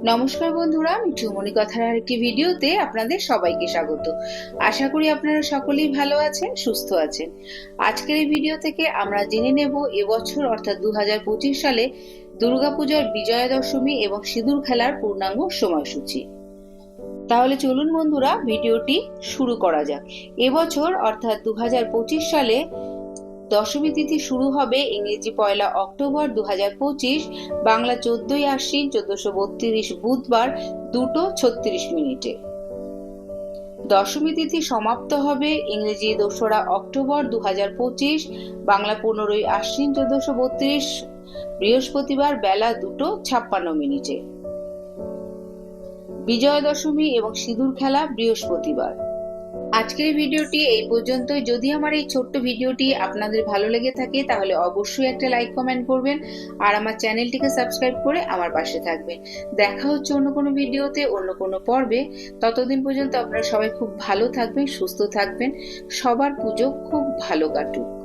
নমস্কার বন্ধুরা চুমনি কথার আরেকটি ভিডিওতে আপনাদের সবাইকে স্বাগত। আশা করি আপনারা সকলেই ভালো আছেন, সুস্থ আছেন। আজকের এই ভিডিও থেকে আমরা জেনে নেব এবছর অর্থাৎ দু হাজার পঁচিশ সালে দুর্গাপূজার বিজয়া দশমী এবং সিঁদুর খেলার পূর্ণাঙ্গ সময়সূচি। তাহলে চলুন বন্ধুরা, ভিডিওটি শুরু করা যাক। এবছর অর্থাৎ দু হাজার পঁচিশ সালে দশমী তিথি শুরু হবে ইংরেজি পয়লা অক্টোবর দু হাজার পঁচিশ, বাংলা চোদ্দই আশ্বিন, চোদ্দশো বত্রিশ বুধবার, দুটো ছত্রিশ মিনিটে। দশমী তিথি সমাপ্ত হবে ইংরেজি দোসরা অক্টোবর দু হাজার পঁচিশ, বাংলা পনেরোই আশ্বিন, চোদ্দশো বত্রিশ, বৃহস্পতিবার বেলা দুটো ছাপ্পান্ন মিনিটে। বিজয়া দশমী এবং সিঁদুর খেলা বৃহস্পতিবার। আজকের ভিডিওটি এই পর্যন্তই। যদি আমার এই ছোট্ট ভিডিওটি আপনাদের ভালো লেগে থাকে, তাহলে অবশ্যই একটা লাইক কমেন্ট করবেন আর আমার চ্যানেলটিকে সাবস্ক্রাইব করে আমার পাশে থাকবেন। দেখা হচ্ছে অন্য কোনো ভিডিওতে, অন্য কোনো পর্বে। ততদিন পর্যন্ত আপনারা সবাই খুব ভালো থাকবেন, সুস্থ থাকবেন। সবার পুজো খুব ভালো কাটুক।